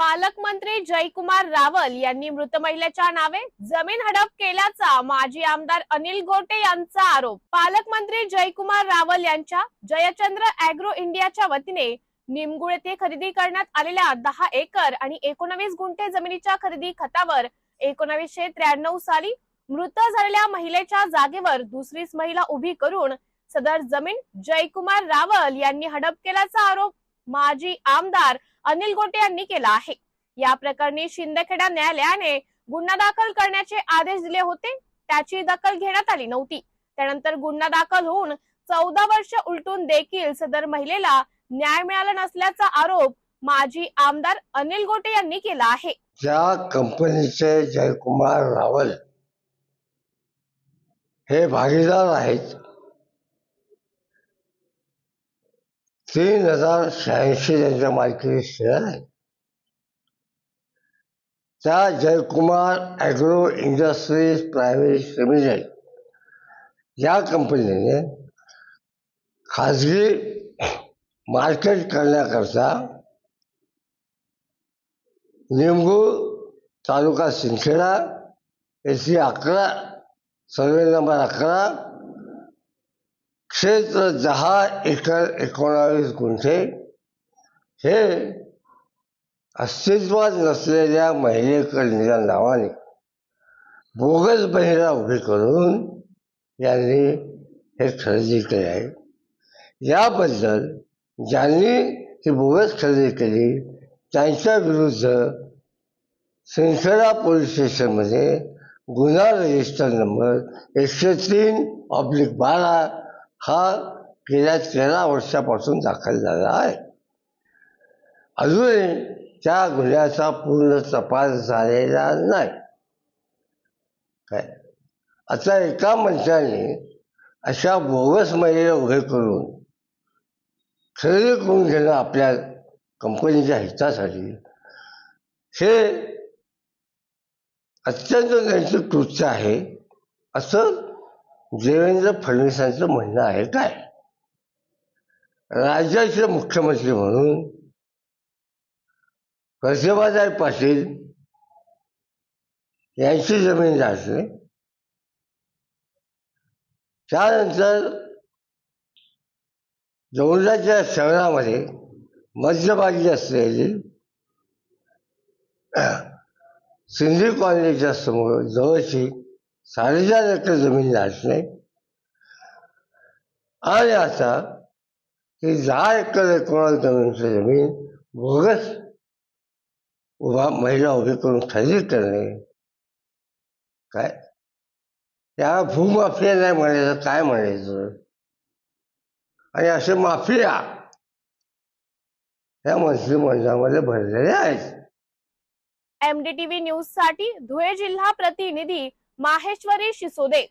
पालकमंत्री जयकुमार रावल यांनी मृत महिलेच्या नावे जमीन हडप केल्याचा माजी आमदार अनिल गोटे यांचा आरोप. पालकमंत्री जयकुमार रावल यांच्या जयचंद्र अॅग्रो इंडियाच्या वतीने निमगुळ येथे खरेदी करण्यात आलेल्या दहा एकर आणि एकोणावीस गुंठे जमिनीच्या खरेदी खतावर एकोणावीसशे त्र्याण्णव साली मृत झालेल्या महिलेच्या जागेवर दुसरीच महिला उभी करून सदर जमीन जयकुमार रावल यांनी हडप केल्याचा आरोप माजी आमदार अनिल गोटे यांनी केला आहे. या प्रकरणी शिंदखेडा न्यायालयाने गुन्हा दाखल करण्याचे आदेश दिले होते. त्याची दखल घेण्यात आली नव्हती. त्यानंतर गुन्हा दाखल होऊन चौदा वर्ष उलटून देखील सदर महिलेला न्याय मिळाला नसल्याचा आरोप माजी आमदार अनिल गोटे यांनी केला आहे. ज्या कंपनीचे जयकुमार रावल हे भागीदार आहेत तीन हजार शहाऐंशी त्यांच्या मालकीचे शेअर आहे. त्या Jaykumar agro industries private limited या कंपनीने खाजगी मार्केट करण्याकरता निमगूळ तालुका सिंदखेडा येथे अकरा सर्वे नंबर अकरा क्षेत्र दहा एकर एकोणावीस गुंठे हे अस्तित्वात नसलेल्या महिलेकडल्या नावाने बोगस बहिरा उभी करून यांनी हे खरेदी केले आहे. याबद्दल ज्यांनी ती बोगस खरेदी केली त्यांच्या विरुद्ध सिंदखेडा पोलीस स्टेशनमध्ये गुन्हा रजिस्टर नंबर एकशे तीन ऑब्लिक बारा हा गेल्या तेरा वर्षापासून दाखल झाला आहे. अजूनही त्या गुन्ह्याचा पूर्ण तपास झालेला नाही. काय? आता एका मंचाने अशा बोगस महिला उभे करून खरेदी करून घेणं आपल्या कंपनीच्या हितासाठी हे अत्यंत नैतिक कृत्य आहे असं देवेंद्र फडणवीसांचं म्हणणं आहे काय? राज्याचे मुख्यमंत्री म्हणून प्रतिभाताई पाटील यांची जमीन जाते. त्यानंतर जवळच्या शहरामध्ये मध्यभागी असलेली सिंधी कॉलनीच्या समोर जवळची साडेचार एकर जमीन लाटणे आणि आता ही दहा एकर एकोणा जमीनची जमीन बोगस उभा महिला उभी करून खरेदी करणे काय? त्या भूमाफिया नाही म्हणायचं काय म्हणायचं? आणि असे माफिया या मंत्रिमंडळामध्ये भरलेले आहेत. एमडीटीव्ही न्यूजसाठी धुळे जिल्हा प्रतिनिधी माहेश्वरी शिसोदे.